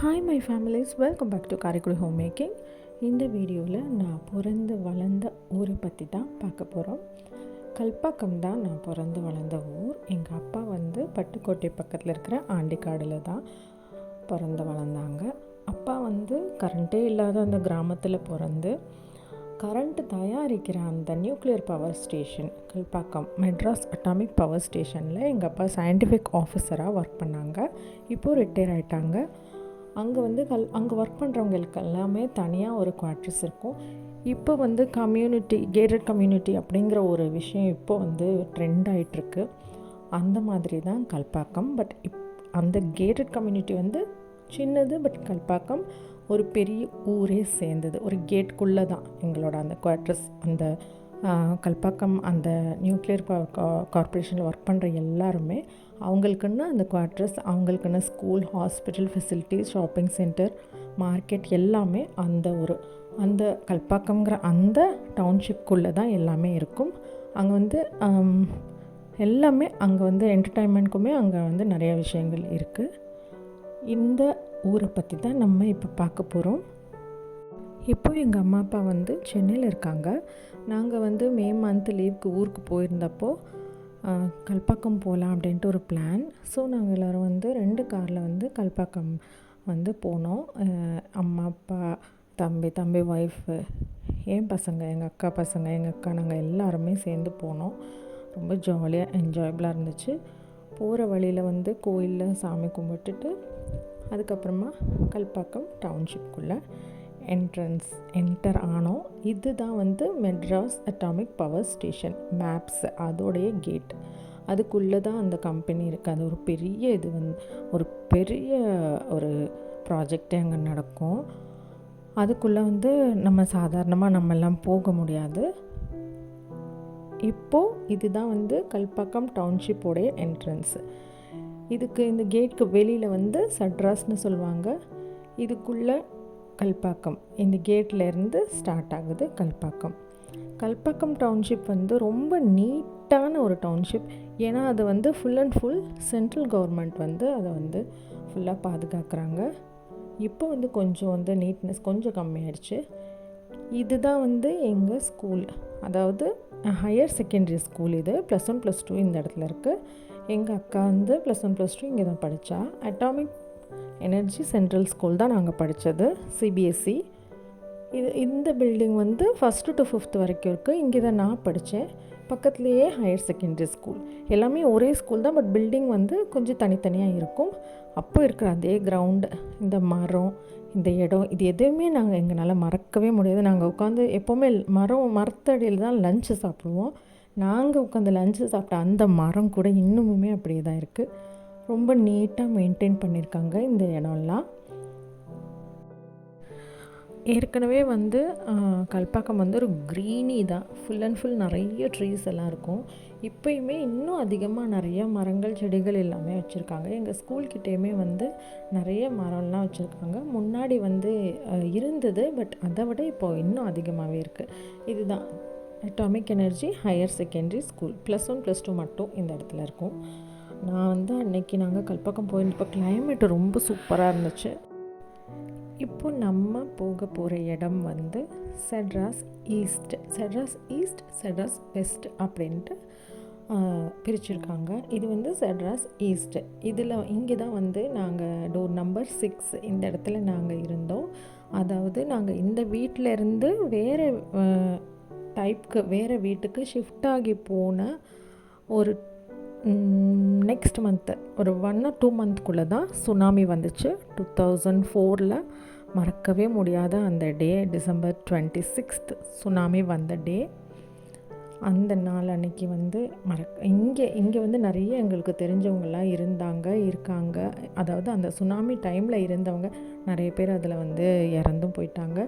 Hi my families welcome back to Karaikudi home making இந்த வீடியோவில் நான் பிறந்து வளர்ந்த ஊரை பற்றி தான் பார்க்க போகிறோம் கல்பாக்கம் தான் நான் பிறந்து வளர்ந்த ஊர். எங்கள் அப்பா வந்து பட்டுக்கோட்டை பக்கத்தில் இருக்கிற ஆண்டிக்காடில் தான் பிறந்து வளர்ந்தாங்க. அப்பா வந்து கரண்ட்டே இல்லாத அந்த கிராமத்தில் பிறந்து கரண்ட் தயாரிக்கிற அந்த nuclear power station Kalpakkam Madras atomic power ஸ்டேஷனில் எங்கள் அப்பா சயின்டிஃபிக் ஆஃபீஸராக ஒர்க் பண்ணாங்க. இப்போது ரிட்டையர் ஆகிட்டாங்க அங்கே வந்து கல் அங்கே ஒர்க் பண்ணுறவங்களுக்கு எல்லாமே தனியாக ஒரு குவார்ட்டர்ஸ் இருக்கும். இப்போ வந்து கம்யூனிட்டி கேட்டட் கம்யூனிட்டி அப்படிங்கிற ஒரு விஷயம் இப்போ வந்து ட்ரெண்ட் ஆகிட்டுருக்கு அந்த மாதிரி தான் கல்பாக்கம். பட் இப் அந்த கேட்டட் கம்யூனிட்டி வந்து சின்னது பட் கல்பாக்கம் ஒரு பெரிய ஊரே சேர்ந்தது. ஒரு கேட்குள்ளே தான் எங்களோட அந்த குவார்ட்டர்ஸ் அந்த கல்பாக்கம் அந்த நியூக்ளியர் கார்பரேஷனில் ஒர்க் பண்ணுற எல்லாருமே அவங்களுக்குன்னு அந்த குவார்ட்டர்ஸ் அவங்களுக்குன்னு school hospital facilities shopping centre market எல்லாமே அந்த ஒரு அந்த கல்பாக்கம்ங்கிற அந்த டவுன்ஷிப்குள்ளே தான் எல்லாமே இருக்கும். அங்கே வந்து எல்லாமே அங்கே வந்து என்டர்டைன்மெண்ட்க்குமே அங்கே வந்து நிறைய விஷயங்கள் இருக்குது இந்த ஊரை பற்றி தான் நம்ம இப்போ பார்க்க போகிறோம் இப்போ எங்கள் அம்மா அப்பா வந்து சென்னையில் இருக்காங்க. நாங்கள் வந்து மே மந்த் லீவுக்கு ஊருக்கு போயிருந்தப்போ கல்பாக்கம் போகலாம் அப்படின்ட்டு ஒரு பிளான் ஸோ நாங்கள் எல்லோரும் வந்து ரெண்டு காரில் வந்து கல்பாக்கம் வந்து போனோம். அம்மா அப்பா தம்பி தம்பி ஒய்ஃபு என் பசங்க எங்கள் அக்கா பசங்க எங்கள் அக்கா நாங்கள் எல்லாருமே சேர்ந்து போனோம். ரொம்ப ஜாலியாக என்ஜாயபிளாக இருந்துச்சு. போகிற வழியில் வந்து கோயிலில் சாமி கும்பிட்டுட்டு அதுக்கப்புறமா கல்பாக்கம் டவுன்ஷிப்குள்ளே என்ட்ரன்ஸ் என்டர் ஆனோம் இது தான் வந்து Madras atomic power station maps அதோடைய கேட் அதுக்குள்ளே தான் அந்த கம்பெனி இருக்குது அது ஒரு பெரிய இது வந்து ஒரு பெரிய ஒரு ப்ராஜெக்டே அங்கே நடக்கும். அதுக்குள்ளே வந்து நம்ம சாதாரணமாக நம்மெல்லாம் போக முடியாது. இப்போது இதுதான் வந்து கல்பாக்கம் டவுன்ஷிப்போடைய என்ட்ரன்ஸு இதுக்கு இந்த கேட்க்கு வெளியில் வந்து சட்ராஸ்னு சொல்லுவாங்க. இதுக்குள்ளே கல்பாக்கம். இந்த கேட்லேருந்து ஸ்டார்ட் ஆகுது கல்பாக்கம். கல்பாக்கம் டவுன்ஷிப் வந்து ரொம்ப நீட்டான ஒரு டவுன்ஷிப் ஏன்னா அது வந்து full and full central government வந்து அதை வந்து ஃபுல்லாக பாதுகாக்கிறாங்க. இப்போ வந்து கொஞ்சம் வந்து நீட்னஸ் கொஞ்சம் கம்மியாயிடுச்சு. இதுதான் வந்து எங்கள் ஸ்கூல் அதாவது ஹையர் செகண்டரி ஸ்கூல் இது. ப்ளஸ் ஒன் ப்ளஸ் டூ இந்த இடத்துல இருக்குது எங்கள் அக்கா வந்து ப்ளஸ் ஒன் ப்ளஸ் டூ இங்கே தான் படித்தா அட்டாமிக் எனர்ஜி சென்ட்ரல் ஸ்கூல் தான் நாங்கள் படித்தது சிபிஎஸ்சி இது இந்த பில்டிங் வந்து ஃபஸ்ட்டு டு ஃபிஃப்த் வரைக்கும் இருக்குது இங்கே தான் நான் படித்தேன் பக்கத்துலேயே ஹையர் செகண்டரி ஸ்கூல் எல்லாமே ஒரே ஸ்கூல் தான் பட் பில்டிங் வந்து கொஞ்சம் தனித்தனியாக இருக்கும். அப்போ இருக்கிற அதே கிரவுண்டு இந்த மரம் இந்த இடம் இது எதுவுமே நாங்கள் எங்களால் மறக்கவே முடியாது. நாங்கள் உட்காந்து எப்போவுமே மரம் மரத்தடியில் தான் லஞ்சு சாப்பிடுவோம். நாங்கள் உட்காந்து லஞ்சு சாப்பிட்ட அந்த மரம் கூட இன்னுமுமே அப்படியே தான் இருக்குது ரொம்ப நீட்டாக மெயின்டைன் பண்ணியிருக்காங்க இந்த இடம்லாம். ஏற்கனவே வந்து கல்பாக்கம் வந்து ஒரு க்ரீனி தான். ஃபுல் அண்ட் ஃபுல் நிறைய ட்ரீஸ் எல்லாம் இருக்கும். இப்போயுமே இன்னும் அதிகமாக நிறைய மரங்கள் செடிகள் எல்லாமே வச்சுருக்காங்க. எங்கள் ஸ்கூல்கிட்டேயுமே வந்து நிறைய மரம்லாம் வச்சுருக்காங்க. முன்னாடி வந்து இருந்தது பட் அதை விட இப்போது இன்னும் அதிகமாகவே இருக்குது இதுதான். Atomic energy higher secondary school plus one plus two மட்டும் இந்த இடத்துல இருக்கும். நான் வந்து அன்னைக்கு நாங்கள் கல்பக்கம் போயிருந்தப்போ கிளைமேட்டு ரொம்ப சூப்பராக இருந்துச்சு. இப்போ நம்ம போக போகிற இடம் வந்து Sadras east Sadras east Sadras west அப்படின்ட்டு பிரிச்சிருக்காங்க. இது வந்து செட்ராஸ் ஈஸ்ட் இதில் இங்கே தான் வந்து நாங்கள் டோர் நம்பர் சிக்ஸ் இந்த இடத்துல நாங்கள் இருந்தோம். அதாவது நாங்கள் இந்த வீட்டிலேருந்து வேறு டைப்க்கு வேறு வீட்டுக்கு ஷிஃப்ட் ஆகி போன ஒரு நெக்ஸ்ட் மந்த்து ஒரு ஒன் ஆர் டூ மந்த்குள்ளே தான் சுனாமி வந்துச்சு. டூ தௌசண்ட் ஃபோரில் மறக்கவே முடியாத அந்த day December twenty sixth tsunami வந்த டே அந்த நாள் அன்னைக்கு வந்து மறக்க இங்கே இங்கே வந்து நிறைய எங்களுக்கு தெரிஞ்சவங்களாம் இருந்தாங்க இருக்காங்க. அதாவது அந்த சுனாமி டைமில் இருந்தவங்க நிறைய பேர் அதில் வந்து இறந்தும் போயிட்டாங்க.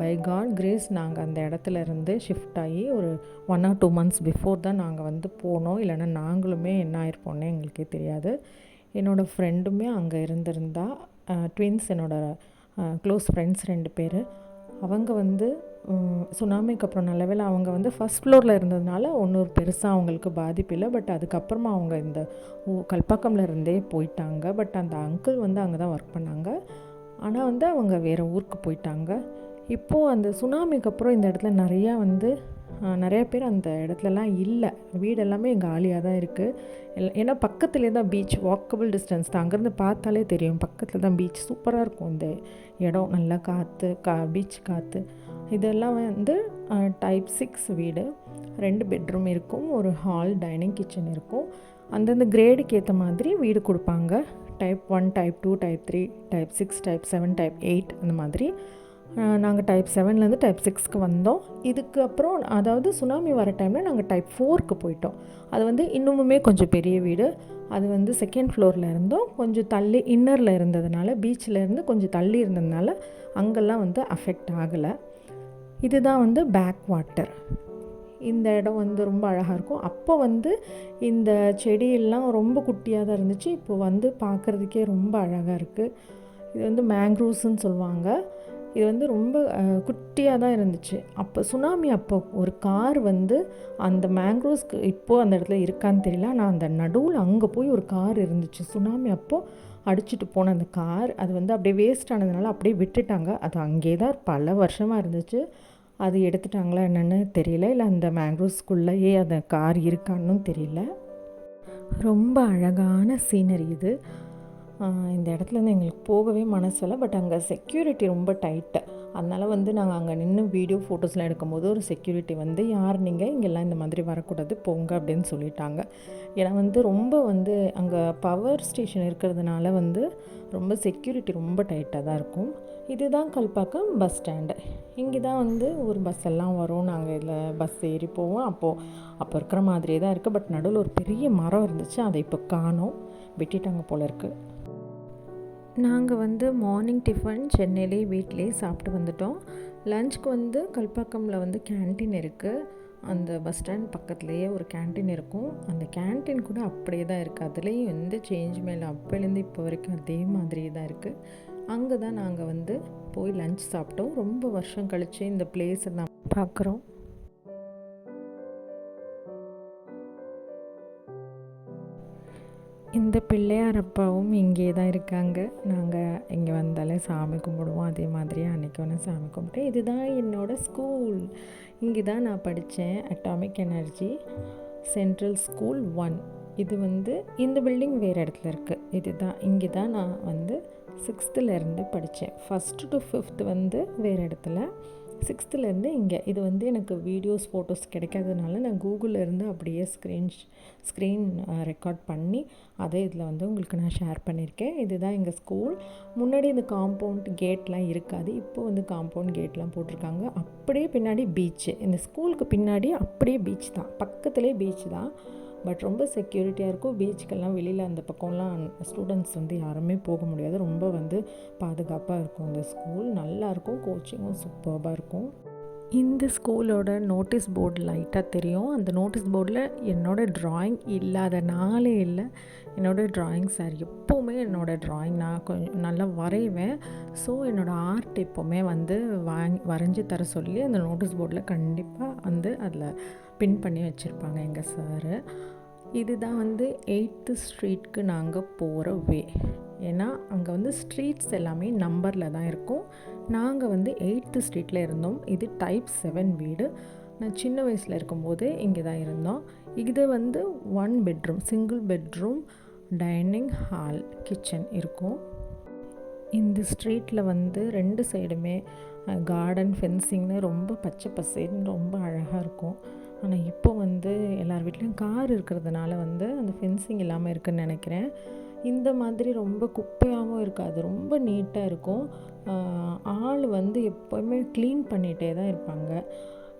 பை காட் கிரேஸ் நாங்கள் அந்த இடத்துல இருந்து ஷிஃப்ட் ஆகி ஒரு one or two months before தான் நாங்கள் வந்து போனோம். இல்லைன்னா நாங்களுமே என்ன ஆயிருப்போன்னே எங்களுக்கே தெரியாது. என்னோடய ஃப்ரெண்டுமே அங்கே இருந்திருந்தா ட்வின்ஸ் என்னோடய க்ளோஸ் ஃப்ரெண்ட்ஸ் ரெண்டு பேர். அவங்க வந்து சுனாமிக்கு அப்புறம் நல்ல அவங்க வந்து ஃபஸ்ட் ஃப்ளோரில் இருந்ததுனால ஒன்றும் பெருசாக அவங்களுக்கு பாதிப்பு இல்லை. பட் அதுக்கப்புறமா அவங்க இந்த கல்பாக்கம்ல இருந்தே போயிட்டாங்க. பட் அந்த அங்கிள் வந்து அங்கே தான் ஒர்க் பண்ணாங்க. ஆனால் வந்து அவங்க வேறு ஊருக்கு போயிட்டாங்க. இப்போது அந்த சுனாமிக்கு அப்புறம் இந்த இடத்துல நிறையா வந்து நிறையா நிறைய பேர் அந்த இடத்துலலாம் இல்லை. வீடு எல்லாமே காலியாக தான் இருக்குது ஏன்னா பக்கத்துலேயே தான் பீச் வாக்கபிள் டிஸ்டன்ஸ் தான். அங்கேருந்து பார்த்தாலே தெரியும். பக்கத்தில் தான் பீச் சூப்பராக இருக்கும் இந்த இடம். நல்லா காற்று கா பீச் காற்று இதெல்லாம் வந்து டைப் சிக்ஸ் வீடு. ரெண்டு பெட்ரூம் இருக்கும் ஒரு ஹால் டைனிங் கிச்சன் இருக்கும். அந்தந்த கிரேடுக்கு ஏற்ற மாதிரி வீடு கொடுப்பாங்க. Type one type two type three type six type seven type eight அந்த மாதிரி. நாங்கள் டைப் செவன்லேருந்து டைப் சிக்ஸ்க்கு வந்தோம். இதுக்கு அப்புறம் அதாவது சுனாமி வர டைமில் நாங்கள் டைப் ஃபோருக்கு போயிட்டோம். அது வந்து இன்னுமுமே கொஞ்சம் பெரிய வீடு. அது வந்து செகண்ட் ஃப்ளோரில் இருந்தோம். கொஞ்சம் தள்ளி இன்னரில் இருந்ததுனால பீச்சில் இருந்து கொஞ்சம் தள்ளி இருந்ததுனால அங்கெல்லாம் வந்து அஃபெக்ட் ஆகலை. இதுதான் வந்து பேக் வாட்டர் இந்த இடம் வந்து ரொம்ப அழகாக இருக்கும். அப்போ வந்து இந்த செடியெல்லாம் ரொம்ப குட்டியாக தான் இருந்துச்சு. இப்போ வந்து பார்க்குறதுக்கே ரொம்ப அழகாக இருக்குது இது வந்து மேங்க்ரூவ்ஸ்ன்னு சொல்லுவாங்க. இது வந்து ரொம்ப குட்டியாக தான் இருந்துச்சு. அப்போ சுனாமி அப்போ ஒரு கார் வந்து அந்த மேங்க்ரோவ்ஸ்க்கு இப்போது அந்த இடத்துல இருக்கான்னு தெரியல. ஆனால் அந்த நடுவில் அங்கே போய் ஒரு கார் இருந்துச்சு. சுனாமி அப்போது அடிச்சிட்டு போன அந்த கார் அது வந்து அப்படியே வேஸ்ட் ஆனதுனால அப்படியே விட்டுட்டாங்க. அது அங்கே தான் பல வருஷமாக இருந்துச்சு. அது எடுத்துட்டாங்களா என்னென்னு தெரியல. இல்லை அந்த மேங்க்ரோவ்ஸ்குள்ளேயே அந்த கார் இருக்கான்னு தெரியல. ரொம்ப அழகான சீனரி இது. இந்த இடத்துல இருந்து எங்களுக்கு போகவே மனசில்லை பட் அங்கே செக்யூரிட்டி ரொம்ப டைட்டு அதனால் வந்து நாங்கள் அங்கே நின்று வீடியோ ஃபோட்டோஸ்லாம் எடுக்கும்போது ஒரு செக்யூரிட்டி வந்து யார் நீங்கள் இங்கெல்லாம் இந்த மாதிரி வரக்கூடாது. போங்க அப்படின்னு சொல்லிட்டாங்க. ஏன்னா வந்து ரொம்ப வந்து அங்கே பவர் ஸ்டேஷன் இருக்கிறதுனால வந்து ரொம்ப செக்யூரிட்டி ரொம்ப டைட்டாக தான் இருக்கும். இதுதான் கல்பாக்கம் பஸ் ஸ்டாண்டு. இங்கே தான் வந்து ஒரு பஸ் எல்லாம் வரும். நாங்கள் இதில் பஸ் ஏறி போவோம். அப்போது அப்போ இருக்கிற மாதிரியே தான் இருக்குது பட் நடுவில் ஒரு பெரிய மரம் இருந்துச்சு. அதை இப்போ காணோம். வெட்டிட்டாங்க போல இருக்குது நாங்கள் வந்து மார்னிங் டிஃபன் சென்னையிலே வீட்டிலே சாப்பிட்டு வந்துட்டோம். லஞ்சுக்கு வந்து கல்பாக்கமில் வந்து கேன்டீன் இருக்குது அந்த பஸ் ஸ்டாண்ட் பக்கத்துலேயே ஒரு கேன்டீன் இருக்கும். அந்த கேன்டீன் கூட அப்படியே தான் இருக்குது அதுலேயும் எந்த சேஞ்ச் மேலே அப்போலேருந்து இப்போ வரைக்கும் அதே மாதிரியே தான் இருக்குது அங்கே தான் நாங்கள் வந்து போய் லஞ்ச் சாப்பிட்டோம். ரொம்ப வருஷம் கழித்து இந்த பிளேஸை நான் பார்க்குறோம் இந்த பிள்ளையார் அப்பாவும் இங்கே தான் இருக்காங்க. நாங்கள் இங்கே வந்தாலே சாமி கும்பிடுவோம். அதே மாதிரி அன்றைக்கி ஒன்று சாமி கும்பிட்டேன் இதுதான் என்னோடய ஸ்கூல் இங்கே தான் நான் படித்தேன் atomic energy central school one இது வந்து இந்த பில்டிங் வேறு இடத்துல இருக்குது இதுதான் இங்கே தான் நான் வந்து சிக்ஸ்த்துலேருந்து படித்தேன். ஃபஸ்ட்டு டு ஃபிஃப்த்து வந்து வேறு இடத்துல. சிக்ஸ்த்துலேருந்து இங்கே. இது வந்து எனக்கு வீடியோஸ் ஃபோட்டோஸ் கிடைக்காததுனால நான் கூகுளில் இருந்து அப்படியே ஸ்க்ரீன் ஸ்க்ரீன் ரெக்கார்ட் பண்ணி அதை இதில் வந்து உங்களுக்கு நான் ஷேர் பண்ணியிருக்கேன். இதுதான் எங்கள் ஸ்கூல் முன்னாடி இந்த காம்பவுண்ட் கேட்லாம் இருக்காது. இப்போ வந்து காம்பவுண்ட் கேட்லாம் போட்டிருக்காங்க. அப்படியே பின்னாடி பீச்சு இந்த ஸ்கூலுக்கு பின்னாடி அப்படியே பீச் தான். பக்கத்துலேயே பீச் தான். பட் ரொம்ப செக்யூரிட்டியாக இருக்கும். பீச்சுக்கெல்லாம் வெளியில் அந்த பக்கம்லாம் ஸ்டூடெண்ட்ஸ் வந்து யாருமே போக முடியாது. ரொம்ப வந்து பாதுகாப்பாக இருக்கும் இந்த ஸ்கூல் நல்லாயிருக்கும் கோச்சிங்கும் சூப்பர்பாக இருக்கும். இந்த ஸ்கூலோட நோட்டீஸ் போர்டு லைட்டாக தெரியும். அந்த நோட்டீஸ் போர்டில் என்னோடய ட்ராயிங் இல்லாத நாளே இல்லை. என்னோடய ட்ராயிங் சார் எப்போவுமே என்னோடய ட்ராயிங் நான் கொஞ்சம் நல்லா வரைவேன். ஸோ என்னோடய ஆர்ட் எப்போவுமே வந்து வாங்கி வரைஞ்சி தர சொல்லி அந்த நோட்டீஸ் போர்டில் கண்டிப்பாக வந்து அதில் பின் பண்ணி வச்சுருப்பாங்க எங்கள் சாரு இதுதான் வந்து எயித்து ஸ்ட்ரீட்க்கு நாங்கள் போகிற வே ஏன்னா அங்கே வந்து ஸ்ட்ரீட்ஸ் எல்லாமே நம்பரில் தான் இருக்கும். நாங்கள் வந்து எயித்து ஸ்ட்ரீட்டில் இருந்தோம். இது டைப் செவன் வீடு. நான் சின்ன வயசில் இருக்கும்போது இங்கே தான் இருந்தோம். இது வந்து one bedroom single bedroom dining hall kitchen இருக்கும். இந்த ஸ்ட்ரீட்டில் வந்து ரெண்டு சைடுமே கார்டன் ஃபென்சிங்னு ரொம்ப பச்சை பசேன்னு ரொம்ப அழகாக இருக்கும். ஆனால் இப்போ வந்து எல்லார் வீட்லேயும் கார் இருக்கிறதுனால வந்து அந்த ஃபென்சிங் இல்லாமல் இருக்குதுன்னு நினைக்கிறேன். இந்த மாதிரி ரொம்ப குப்பையாகவும் இருக்காது ரொம்ப நீட்டாக இருக்கும். ஆள் வந்து எப்போவுமே க்ளீன் பண்ணிகிட்டே தான் இருப்பாங்க.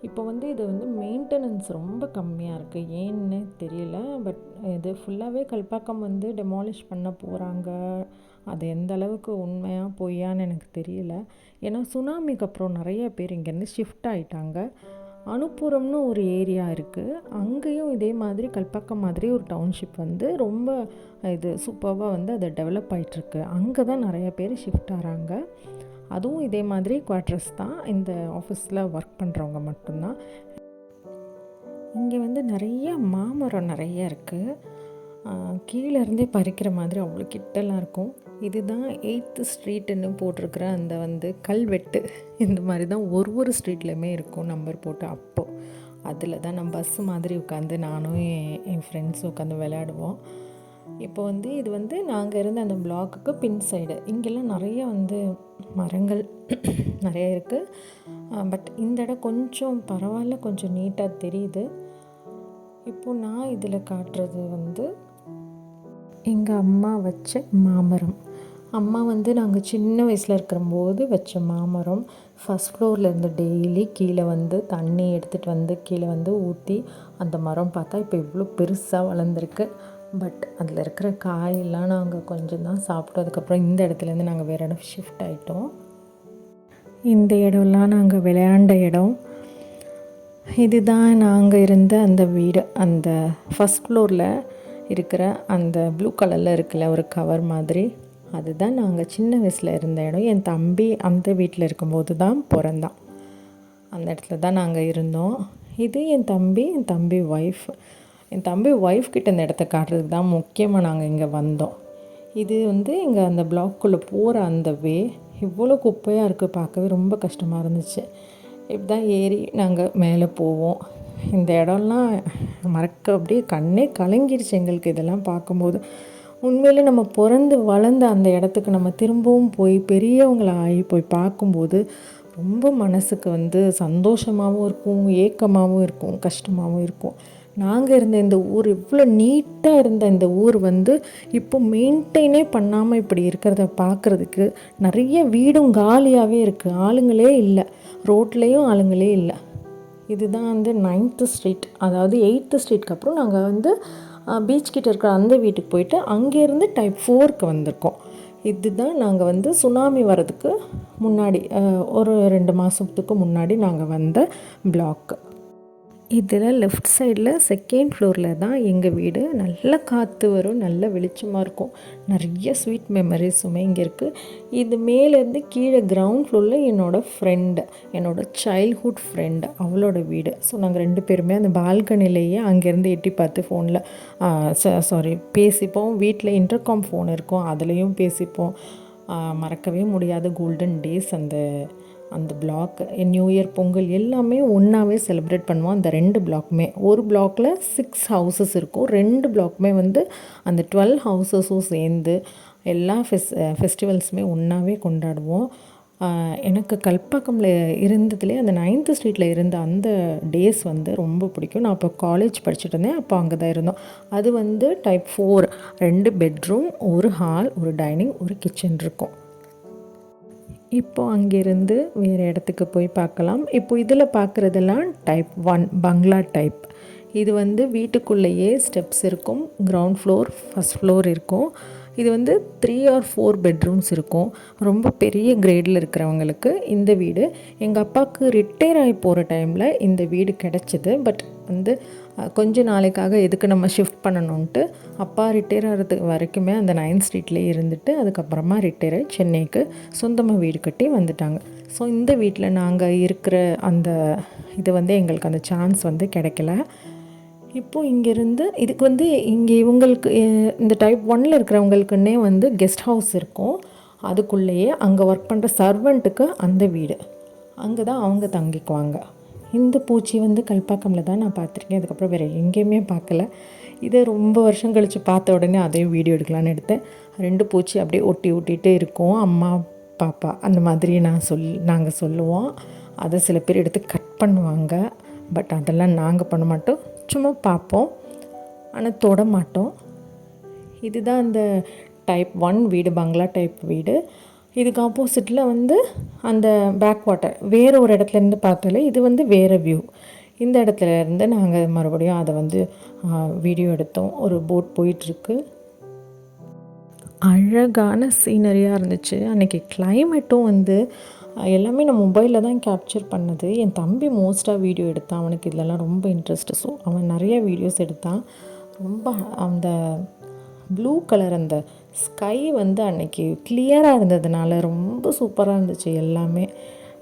இப்போ வந்து இது வந்து மெயின்டெனன்ஸ் ரொம்ப கம்மியாக இருக்குது ஏன்னு தெரியல பட் இது ஃபுல்லாகவே கல்பாக்கம் வந்து டெமாலிஷ் பண்ண போகிறாங்க அது எந்த அளவுக்கு உண்மையாக பொய்யான்னு எனக்கு தெரியல. ஏன்னா சுனாமிக்கு அப்புறம் நிறைய பேர் இங்கேருந்து ஷிஃப்ட் ஆகிட்டாங்க அனுப்புறம்னு ஒரு ஏரியா இருக்குது அங்கேயும் இதே மாதிரி கல்பாக்கம் மாதிரி ஒரு டவுன்ஷிப் வந்து ரொம்ப இது சூப்பராக வந்து அதை டெவலப் ஆகிட்டுருக்கு அங்கே தான் நிறைய பேர் ஷிஃப்ட் ஆகிறாங்க அதுவும் இதே மாதிரி குவார்ட்டர்ஸ் தான். இந்த ஆஃபீஸில் ஒர்க் பண்ணுறவங்க மட்டும்தான். இங்கே வந்து நிறைய மாமரம் நிறைய இருக்குது கீழே இருந்தே பறிக்கிற மாதிரி அவ்வளோ கிட்டலாம் இருக்கும். இதுதான் எயித்து ஸ்ட்ரீட்டுன்னு போட்டிருக்கிற அந்த வந்து கல்வெட்டு. இந்த மாதிரி தான் ஒரு ஒரு ஸ்ட்ரீட்லேயுமே இருக்கும் நம்பர் போட்டு அப்போது அதில் தான் நம்ம பஸ்ஸு மாதிரி உட்காந்து நானும் என் என் ஃப்ரெண்ட்ஸும் உட்காந்து விளையாடுவோம். இப்போ வந்து இது வந்து நாங்கள் இருந்த அந்த பிளாக்குக்கு பின் சைடு இங்கெல்லாம் நிறைய வந்து மரங்கள் நிறைய இருக்குது பட் இந்த இடம் கொஞ்சம் பரவாயில்ல கொஞ்சம் நீட்டாக தெரியுது. இப்போது நான் இதில் காட்டுறது வந்து எங்கள் அம்மா வச்ச மாமரம். அம்மா வந்து நாங்கள் சின்ன வயசில் இருக்கிறம்போது வச்ச மாமரம் ஃபஸ்ட் ஃப்ளோரில் இருந்து டெய்லி கீழே வந்து தண்ணி எடுத்துகிட்டு வந்து கீழே வந்து ஊற்றி அந்த மரம் பார்த்தா இப்போ இவ்வளோ பெருசாக வளர்ந்துருக்கு. பட் அதில் இருக்கிற காயெல்லாம் நாங்கள் கொஞ்சம் தான் சாப்பிட்டோம் அதுக்கப்புறம் இந்த இடத்துலேருந்து நாங்கள் வேறு இடம் ஷிஃப்ட் ஆகிட்டோம் இந்த இடம்லாம் நாங்கள் விளையாண்ட இடம். இதுதான் நாங்கள் இருந்த அந்த வீடு. அந்த ஃபஸ்ட் ஃப்ளோரில் இருக்கிற அந்த ப்ளூ கலரில் இருக்குல்ல ஒரு கவர் மாதிரி. அதுதான் நாங்கள் சின்ன வயசில் இருந்த இடம். என் தம்பி அந்த வீட்டில் இருக்கும்போது தான் பிறந்தான். அந்த இடத்துல தான் நாங்கள் இருந்தோம். இது என் தம்பி என் தம்பி ஒய்ஃப் என் தம்பி ஒய்ஃப் கிட்ட இந்த இடத்த காட்டுறதுக்கு தான் முக்கியமாக நாங்கள் இங்கே வந்தோம். இது வந்து இங்கே அந்த பிளாக்குள்ளே போகிற அந்த வே இவ்வளோ குப்பையாக இருக்குது பார்க்கவே ரொம்ப கஷ்டமாக இருந்துச்சு. இப்படி தான் ஏறி நாங்கள் மேலே போவோம். இந்த இடம்லாம் மறக்க அப்படியே கண்ணே கலங்கிடுச்சு எங்களுக்கு இதெல்லாம் பார்க்கும்போது. உண்மையிலே நம்ம பிறந்து வளர்ந்த அந்த இடத்துக்கு நம்ம திரும்பவும் போய் பெரியவங்களாகி போய் பார்க்கும்போது ரொம்ப மனசுக்கு வந்து சந்தோஷமாகவும் இருக்கும் ஏக்கமாகவும் இருக்கும் கஷ்டமாகவும் இருக்கும். நாங்கள் இருந்த இந்த ஊர் இவ்வளோ நீட்டாக இருந்த இந்த ஊர் வந்து இப்போ மெயின்டைனே பண்ணாமல் இப்படி இருக்கிறத பார்க்குறதுக்கு நிறைய வீடும் காலியாகவே இருக்குது ஆளுங்களே இல்லை. ரோட்லேயும் ஆளுங்களே இல்லை. இதுதான் வந்து நைன்த்து ஸ்ட்ரீட் அதாவது எயித்து ஸ்ட்ரீட்க்கு அப்புறம் நாங்கள் வந்து பீச் கிட்ட இருக்கிற அந்த வீட்டுக்கு போயிட்டு அங்கேருந்து டைப் ஃபோருக்கு வந்திருக்கோம். இதுதான் நாங்கள் வந்து சுனாமி வர்றதுக்கு முன்னாடி ஒரு ரெண்டு மாதத்துக்கு முன்னாடி நாங்கள் வந்த பிளாக்கு இதில் லெஃப்ட் சைடில் செகண்ட் ஃப்ளோரில் தான் எங்கள் வீடு. நல்ல காற்று வரும் நல்ல வெளிச்சமாக இருக்கும். நிறைய ஸ்வீட் மெமரிஸுமே இங்கே இருக்குது இது மேலேருந்து கீழே கிரவுண்ட் ஃப்ளோரில் என்னோடய ஃப்ரெண்டு என்னோடய சைல்ட்ஹுட் ஃப்ரெண்டு அவளோட வீடு. ஸோ நாங்கள் ரெண்டு பேருமே அந்த பால்கனிலேயே அங்கேருந்து எட்டி பார்த்து ஃபோனில் சாரி பேசிப்போம். வீட்டில் இன்டர்காம் ஃபோன் இருக்கும். அதுலேயும் பேசிப்போம். மறக்கவே முடியாத கோல்டன் டேஸ் அந்த அந்த பிளாக் நியூ இயர் பொங்கல் எல்லாமே ஒன்றாவே செலிப்ரேட் பண்ணுவோம். அந்த ரெண்டு பிளாக்குமே ஒரு பிளாக்கில் சிக்ஸ் ஹவுசஸ் இருக்கும். ரெண்டு பிளாக்குமே வந்து அந்த டுவெல் ஹவுசஸும் சேர்ந்து எல்லா ஃபெஸ் ஃபெஸ்டிவல்ஸுமே ஒன்றாவே கொண்டாடுவோம். எனக்கு கல்பாக்கமில் இருந்ததுலேயே அந்த நைன்த்து ஸ்ட்ரீட்டில் இருந்த அந்த டேஸ் வந்து ரொம்ப பிடிக்கும். நான் அப்போ காலேஜ் படிச்சுட்டு இருந்தேன். அப்போ அங்கே தான் இருந்தோம். அது வந்து டைப் ஃபோர் ரெண்டு பெட்ரூம் ஒரு ஹால் ஒரு டைனிங் ஒரு கிச்சன் இருக்கும். இப்போது அங்கேருந்து வேறு இடத்துக்கு போய் பார்க்கலாம். இப்போது இதில் பார்க்குறதெல்லாம் டைப் ஒன் பங்களா டைப் இது வந்து வீட்டுக்குள்ளேயே ஸ்டெப்ஸ் இருக்கும். கிரவுண்ட் ஃப்ளோர் ஃபஸ்ட் ஃப்ளோர் இருக்கும். இது வந்து த்ரீ ஆர் ஃபோர் பெட்ரூம்ஸ் இருக்கும். ரொம்ப பெரிய கிரேடில் இருக்கிறவங்களுக்கு இந்த வீடு. எங்கள் அப்பாவுக்கு ரிட்டையர் ஆகி போகிற டைமில் இந்த வீடு கிடச்சிது. பட் வந்து கொஞ்ச நாளைக்காக எதுக்கு நம்ம ஷிஃப்ட் பண்ணணுன்ட்டு அப்பா ரிட்டையர் ஆகிறதுக்கு வரைக்குமே அந்த நைன் ஸ்ட்ரீட்லேயே இருந்துட்டு அதுக்கப்புறமா ரிட்டையர் ஆகி சென்னைக்கு சொந்தமாக வீடு கட்டி வந்துட்டாங்க. ஸோ இந்த வீட்டில் நாங்கள் இருக்கிற அந்த இது வந்து எங்களுக்கு அந்த சான்ஸ் வந்து கிடைக்கல. இப்போது இங்கேருந்து இதுக்கு வந்து இங்கே இவங்களுக்கு இந்த டைப் ஒன்னில் இருக்கிறவங்களுக்குன்னே வந்து கெஸ்ட் ஹவுஸ் இருக்கும். அதுக்குள்ளேயே அங்கே ஒர்க் பண்ணுற சர்வெண்ட்டுக்கு அந்த வீடு. அங்கே தான் அவங்க தங்கிக்குவாங்க. இந்த பூச்சி வந்து கல்பாக்கமில் தான் நான் பார்த்துருக்கேன். அதுக்கப்புறம் வேறு எங்கேயுமே பார்க்கல. இதை ரொம்ப வருஷம் கழித்து பார்த்த உடனே அதையும் வீடியோ எடுக்கலான்னு எடுத்தேன். ரெண்டு பூச்சி அப்படியே ஒட்டி ஒட்டிகிட்டே இருக்கும். அம்மா பாப்பா அந்த மாதிரி நான் சொல் நாங்கள் சொல்லுவோம். அதை சில பேர் எடுத்து கட் பண்ணுவாங்க. பட் அதெல்லாம் நாங்கள் பண்ண மாட்டோம். சும்மா பார்ப்போம். ஆனால் தொட மாட்டோம். இதுதான் அந்த டைப் ஒன் வீடு பங்களா டைப் வீடு. இதுக்கு ஆப்போசிட்டில் வந்து அந்த பேக் வாட்டர் வேறு ஒரு இடத்துலேருந்து பார்த்தாலே இது வந்து வேறு வியூ இந்த இடத்துல இருந்து நாங்கள் மறுபடியும் அதை வந்து வீடியோ எடுத்தோம். ஒரு போட் போயிட்டுருக்கு. அழகான சீனரியாக இருந்துச்சு. அன்றைக்கி கிளைமேட்டும் வந்து எல்லாமே நான் மொபைலில் தான் கேப்சர் பண்ணது. என் தம்பி மோஸ்ட்டாக வீடியோ எடுத்தான். அவனுக்கு இதிலலாம் ரொம்ப இன்ட்ரெஸ்ட்டு ஸோ அவன் நிறைய வீடியோஸ் எடுத்தான். ரொம்ப அந்த ப்ளூ கலர் அந்த ஸ்கை வந்து அன்னைக்கு கிளியராக இருந்ததுனால ரொம்ப சூப்பராக இருந்துச்சு எல்லாமே.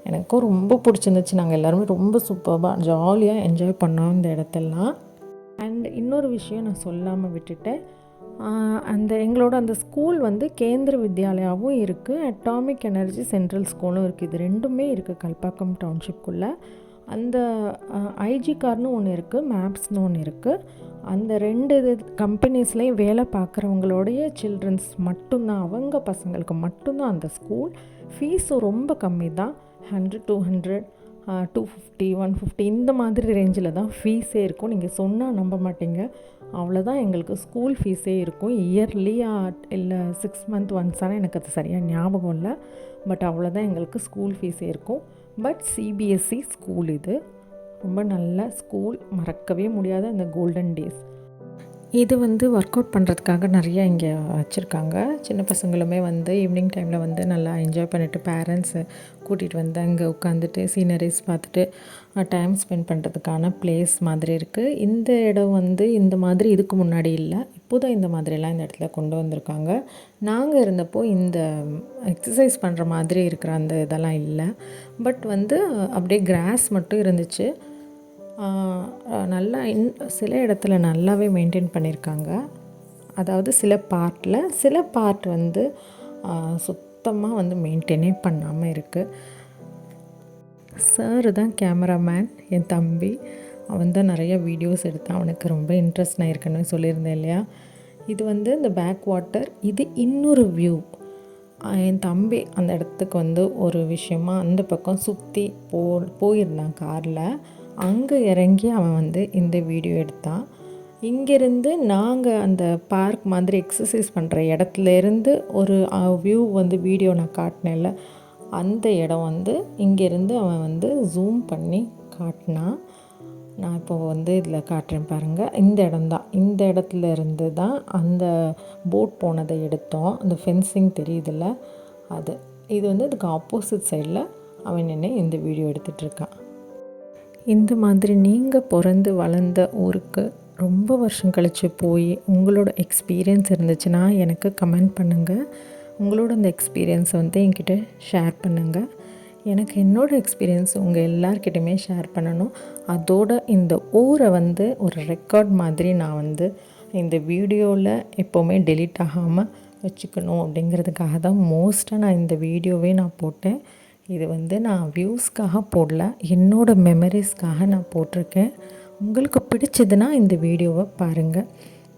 எனக்கும் ரொம்ப பிடிச்சிருந்துச்சு. நாங்கள் எல்லாருமே ரொம்ப சூப்பராக ஜாலியாக என்ஜாய் பண்ணோம் இந்த இடத்தெல்லாம். அண்ட் இன்னொரு விஷயம் நான் சொல்லாமல் விட்டுட்டேன். அந்த எங்களோட அந்த ஸ்கூல் வந்து கேந்திர வித்யாலயாவும் இருக்குது அட்டாமிக் எனர்ஜி சென்ட்ரல் ஸ்கூலும் இருக்குது இது ரெண்டுமே இருக்குது கல்பாக்கம் டவுன்ஷிப்புக்குள்ளே அந்த ஐஜி கார்னு ஒன்று இருக்குது மேப்ஸ்னு ஒன்று இருக்குது அந்த ரெண்டு இது கம்பெனிஸ்லேயும் வேலை பார்க்குறவங்களுடைய சில்ட்ரன்ஸ் மட்டும்தான் அவங்க பசங்களுக்கு மட்டும்தான் அந்த ஸ்கூல் ஃபீஸும் ரொம்ப கம்மி தான் hundred two hundred two fifty one fifty இந்த மாதிரி ரேஞ்சில் தான் ஃபீஸே இருக்கும். நீங்கள் சொன்னால் நம்ப மாட்டீங்க. அவ்வளோதான் எங்களுக்கு ஸ்கூல் ஃபீஸே இருக்கும். இயர்லியா இல்லை சிக்ஸ் மந்த் ஒன்ஸான எனக்கு அது சரியாக ஞாபகம் இல்லை. பட் அவ்வளோதான் எங்களுக்கு ஸ்கூல் ஃபீஸே இருக்கும். பட் சிபிஎஸ்சி ஸ்கூல் இது. ரொம்ப நல்ல ஸ்கூல் மறக்கவே முடியாத அந்த கோல்டன் டேஸ் இது வந்து ஒர்க் அவுட் பண்ணுறதுக்காக நிறைய இங்கே வச்சுருக்காங்க. சின்ன பசங்களுமே வந்து ஈவினிங் டைமில் வந்து நல்லா என்ஜாய் பண்ணிவிட்டு பேரண்ட்ஸை கூட்டிகிட்டு வந்து அங்கே உட்காந்துட்டு சீனரிஸ் பார்த்துட்டு டைம் ஸ்பெண்ட் பண்ணுறதுக்கான பிளேஸ் மாதிரி இருக்குது இந்த இடம் வந்து இந்த மாதிரி இதுக்கு முன்னாடி இல்லை. இப்போ தான் இந்த மாதிரிலாம் இந்த இடத்துல கொண்டு வந்திருக்காங்க. நாங்கள் இருந்தப்போ இந்த எக்ஸசைஸ் பண்ணுற மாதிரி இருக்கிற அந்த இதெல்லாம் இல்லை. பட் வந்து அப்படியே கிராஸ் மட்டும் இருந்துச்சு. நல்லா இன் சில இடத்துல நல்லாவே மெயின்டைன் பண்ணியிருக்காங்க. அதாவது சில பார்ட்டில் சில பார்ட் வந்து சுத்தமாக வந்து மெயின்டைனே பண்ணாமல் இருக்குது சார் தான் கேமராமேன் என் தம்பி. அவன் தான் நிறைய வீடியோஸ் எடுத்தான். அவனுக்கு ரொம்ப இன்ட்ரெஸ்ட் நான் ஏற்கனவே சொல்லியிருந்தேன் இல்லையா? இது வந்து இந்த பேக் வாட்டர் இது இன்னொரு வியூ என் தம்பி அந்த இடத்துக்கு வந்து ஒரு விஷயமா அந்த பக்கம் சுற்றி போ போயிருந்தான் காரில் அங்கே இறங்கி அவன் வந்து இந்த வீடியோ எடுத்தான் இங்கேருந்து நாங்கள் அந்த பார்க் மாதிரி எக்ஸசைஸ் பண்ணுற இடத்துல இருந்து ஒரு வியூ வந்து வீடியோ நான் காட்டினேன்ல அந்த இடம் வந்து இங்கேருந்து அவன் வந்து ஜூம் பண்ணி காட்டினான் நான் இப்போ வந்து இதில் காட்டுறேன் பாருங்கள் இந்த இடம்தான் இந்த இடத்துல இருந்து தான் அந்த போட் போனதை எடுத்தோம். அந்த ஃபென்சிங் தெரியுதுல்ல? அது. இது வந்து அதுக்கு ஆப்போசிட் சைடில் அவன் நின்று இந்த வீடியோ எடுத்துகிட்ருக்கான் இந்த மாதிரி நீங்கள் பிறந்து வளர்ந்த ஊருக்கு ரொம்ப வருஷம் கழித்து போய் உங்களோட எக்ஸ்பீரியன்ஸ் இருந்துச்சுன்னா எனக்கு கமெண்ட் பண்ணுங்கள் உங்களோட அந்த எக்ஸ்பீரியன்ஸை வந்து என்கிட்ட ஷேர் பண்ணுங்கள் எனக்கு என்னோடய எக்ஸ்பீரியன்ஸ் உங்கள் எல்லார்கிட்டையுமே ஷேர் பண்ணணும். அதோட இந்த ஊரை வந்து ஒரு ரெக்கார்ட் மாதிரி நான் வந்து இந்த வீடியோவில் எப்போவுமே டெலீட் ஆகாமல் வச்சுக்கணும் அப்படிங்கிறதுக்காக தான் மோஸ்ட்டாக நான் இந்த வீடியோவே நான் போட்டேன். இது வந்து நான் வியூஸ்க்காக போடல. என்னோடய மெமரிஸ்க்காக நான் போட்டிருக்கேன். உங்களுக்கு பிடிச்சதுன்னா இந்த வீடியோவை பாருங்கள்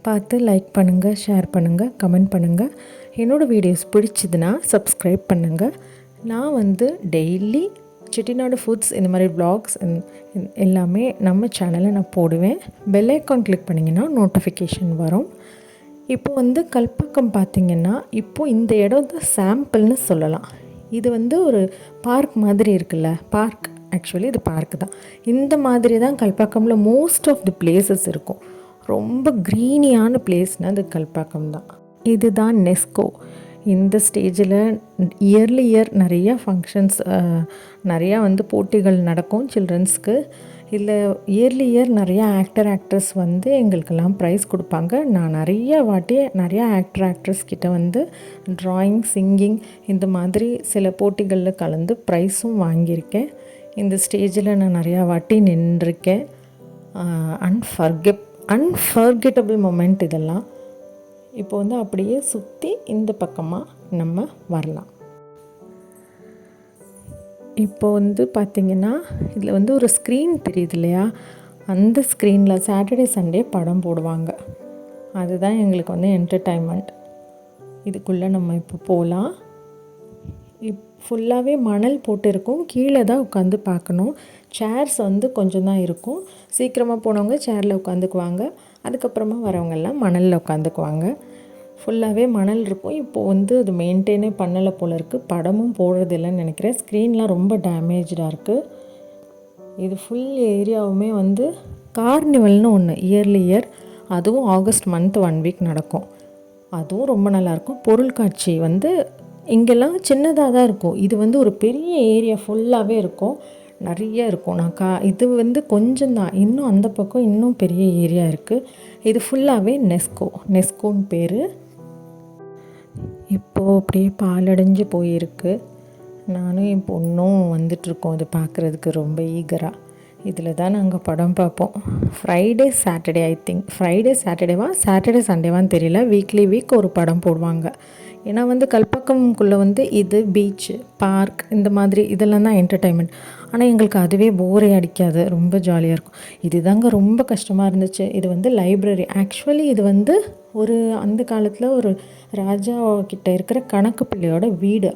பார்த்து லைக் பண்ணுங்கள் ஷேர் பண்ணுங்கள் கமெண்ட் பண்ணுங்கள் என்னோடய வீடியோஸ் பிடிச்சதுன்னா சப்ஸ்கிரைப் பண்ணுங்கள் நான் வந்து டெய்லி செட்டிநாடு ஃபுட்ஸ் இந்த மாதிரி ப்ளாக்ஸ் எல்லாமே நம்ம சேனலில் நான் போடுவேன். பெல் ஐக்கான் கிளிக் பண்ணிங்கன்னா நோட்டிஃபிகேஷன் வரும். இப்போ வந்து கல்பக்கம் பார்த்திங்கன்னா இப்போது இந்த இடம் தான் சாம்பிள்னு சொல்லலாம். இது வந்து ஒரு பார்க் மாதிரி இருக்குல்ல? பார்க் ஆக்சுவலி இது பார்க் தான். இந்த மாதிரி தான் கல்பாக்கமில் மோஸ்ட் ஆஃப் தி பிளேசஸ் இருக்கும். ரொம்ப க்ரீனியான பிளேஸ்னால் அது கல்பாக்கம் தான். இதுதான் நெஸ்கோ இந்த ஸ்டேஜில் இயர்லி இயர் நிறையா ஃபங்க்ஷன்ஸ் நிறையா வந்து போட்டிகள் நடக்கும் சில்ட்ரன்ஸ்க்கு இதில் இயர்லி இயர் நிறையா ஆக்டர் ஆக்ட்ரஸ் வந்து எங்களுக்கெல்லாம் ப்ரைஸ் கொடுப்பாங்க. நான் நிறைய வாட்டி நிறையா ஆக்டர் ஆக்ட்ரஸ் கிட்ட வந்து ட்ராயிங் சிங்கிங் இந்த மாதிரி சில போட்டிகளில் கலந்து ப்ரைஸும் வாங்கியிருக்கேன். இந்த ஸ்டேஜில் நான் நிறையா வாட்டி நின்றுருக்கேன். அன்ஃபர்கெப் அன்ஃபர்கெட்டபிள் மொமெண்ட் இதெல்லாம். இப்போ வந்து அப்படியே சுற்றி இந்த பக்கமாக நம்ம வரலாம். இப்போ வந்து பார்த்திங்கன்னா இதில் வந்து ஒரு ஸ்க்ரீன் தெரியுது இல்லையா அந்த ஸ்க்ரீனில் சாட்டர்டே சண்டே படம் போடுவாங்க. அதுதான் எங்களுக்கு வந்து என்டர்டைன்மெண்ட் இதுக்குள்ளே நம்ம இப்போ போகலாம் இப் ஃபுல்லாகவே மணல் போட்டு இருக்கும் கீழே தான் உட்காந்து பார்க்கணும். சேர்ஸ் வந்து கொஞ்சம் தான் இருக்கும். சீக்கிரமாக போனவங்க சேரில் உட்காந்துக்குவாங்க அதுக்கப்புறமா வரவங்கெல்லாம் மணலில் உட்காந்துக்குவாங்க ஃபுல்லாகவே மணல் இருக்கும். இப்போது வந்து அது மெயின்டைனே பண்ணலை போல இருக்குது படமும் போடுறதில்லைன்னு நினைக்கிறேன். ஸ்க்ரீன்லாம் ரொம்ப டேமேஜாக இருக்குது இது ஃபுல் ஏரியாவுமே வந்து கார்னிவல்னு ஒன்று இயர்லி இயர். அதுவும் ஆகஸ்ட் மந்த் ஒன் வீக் நடக்கும். அதுவும் ரொம்ப நல்லாயிருக்கும் பொருட்காட்சி வந்து இங்கெல்லாம் சின்னதாக தான் இருக்கும். இது வந்து ஒரு பெரிய ஏரியா ஃபுல்லாகவே இருக்கும். நிறைய இருக்கும். நான் கா இது வந்து கொஞ்சம் தான். இன்னும் அந்த பக்கம் இன்னும் பெரிய ஏரியா இருக்குது இது ஃபுல்லாகவே நெஸ்கோ நெஸ்கோன்னு பேர். இப்போது அப்படியே பாலடைஞ்சு போயிருக்கு. நானும் என் பொண்ணும் வந்துட்ருக்கோம் இது பார்க்குறதுக்கு ரொம்ப ஈகராக இதில் தான் நாங்கள் படம் பார்ப்போம். Friday Saturday I think Friday சாட்டர்டேவா Saturday சண்டேவான்னு தெரியல. வீக்லி வீக் ஒரு படம் போடுவாங்க. ஏன்னா வந்து கல்பக்கம்குள்ளே வந்து இது பீச்சு பார்க் இந்த மாதிரி இதெல்லாம் தான் என்டர்டைன்மெண்ட் ஆனால் எங்களுக்கு அதுவே போரே அடிக்காது. ரொம்ப ஜாலியாக இருக்கும். இது தாங்க ரொம்ப கஷ்டமாக இருந்துச்சு. இது வந்து லைப்ரரி ஆக்சுவலி இது வந்து ஒரு அந்த காலத்தில் ஒரு ராஜா கிட்ட இருக்கிற கணக்கு பிள்ளையோட வீடு.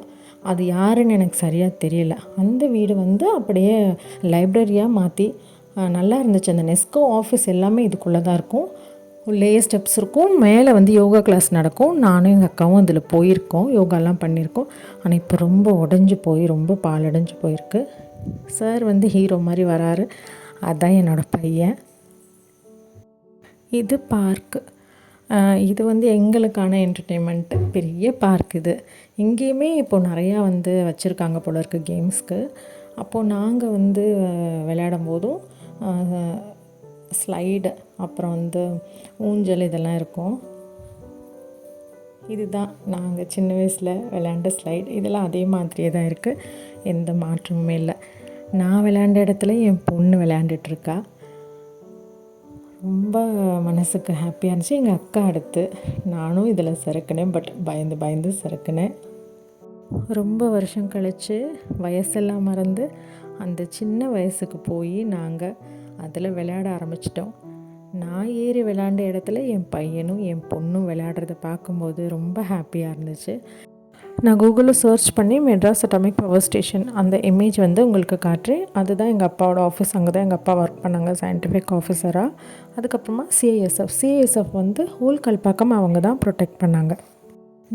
அது யாருன்னு எனக்கு சரியாக தெரியல. அந்த வீடு வந்து அப்படியே லைப்ரரியாக மாற்றி நல்லா இருந்துச்சு. அந்த நெஸ்கோ ஆஃபீஸ் எல்லாமே இதுக்குள்ளே தான் இருக்கும். உள்ளேயே ஸ்டெப்ஸ் இருக்கும். மேலே வந்து யோகா கிளாஸ் நடக்கும். நானும் எங்கள் அக்காவும் அதில் போயிருக்கோம். யோகாலாம் பண்ணியிருக்கோம் ஆனால் இப்போ ரொம்ப உடஞ்சி போய் ரொம்ப பாலடைஞ்சு போயிருக்கு. சார் வந்து ஹீரோ மாதிரி வராரு. அதுதான் என்னோடய பையன். இது பார்க்கு இது வந்து எங்களுக்கான என்டர்டெயின்மெண்ட்டு பெரிய பார்க் இது. இங்கேயுமே இப்போது நிறையா வந்து வச்சுருக்காங்க போல இருக்குது கேம்ஸ்க்கு அப்போது நாங்கள் வந்து விளையாடும் போதும் ஸ்லைடு அப்புறம் வந்து ஊஞ்சல் இதெல்லாம் இருக்கும். இதுதான் நாங்கள் சின்ன வயசில் விளையாண்ட ஸ்லைட் இதெல்லாம் அதே மாதிரியே தான் இருக்குது எந்த மாற்றமுமே இல்லை. நான் விளையாண்ட இடத்துல என் பொண்ணு விளையாண்டுட்ருக்கா ரொம்ப மனதுக்கு ஹாப்பியாக இருந்துச்சு. எங்கள் அக்கா அடுத்து நானும் இதில் சறுக்கினேன். பட் பயந்து பயந்து சறுக்கினேன். ரொம்ப வருஷம் கழித்து வயசெல்லாம் மறந்து அந்த சின்ன வயசுக்கு போய் நாங்கள் அதில் விளையாட ஆரம்பிச்சிட்டோம். நான் ஏறி விளையாண்ட இடத்துல என் பையனும் என் பொண்ணும் விளையாடுறத பார்க்கும்போது ரொம்ப ஹாப்பியாக இருந்துச்சு. நான் கூகுளில் சர்ச் பண்ணி மெட்ராஸ் அட்டாமிக் பவர் ஸ்டேஷன் அந்த இமேஜ் வந்து உங்களுக்கு காட்டுறேன். அதுதான் எங்கள் அப்பாவோட ஆஃபீஸ் அங்கே தான் எங்கள் அப்பா ஒர்க் பண்ணாங்க சயின்டிஃபிக் ஆஃபீஸராக அதுக்கப்புறமா சிஐஎஸ்எஃப் சிஐஎஸ்எஃப் வந்து ஹோல் கல்பாக்கம் அவங்க தான் ப்ரொடெக்ட் பண்ணாங்க.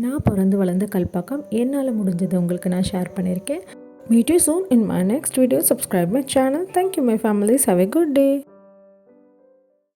நான் பிறந்து வளர்ந்த கல்பாக்கம். என்னால் முடிஞ்சது உங்களுக்கு நான் ஷேர் பண்ணியிருக்கேன். Meet you soon in my next video subscribe my channel thank you my families have a good day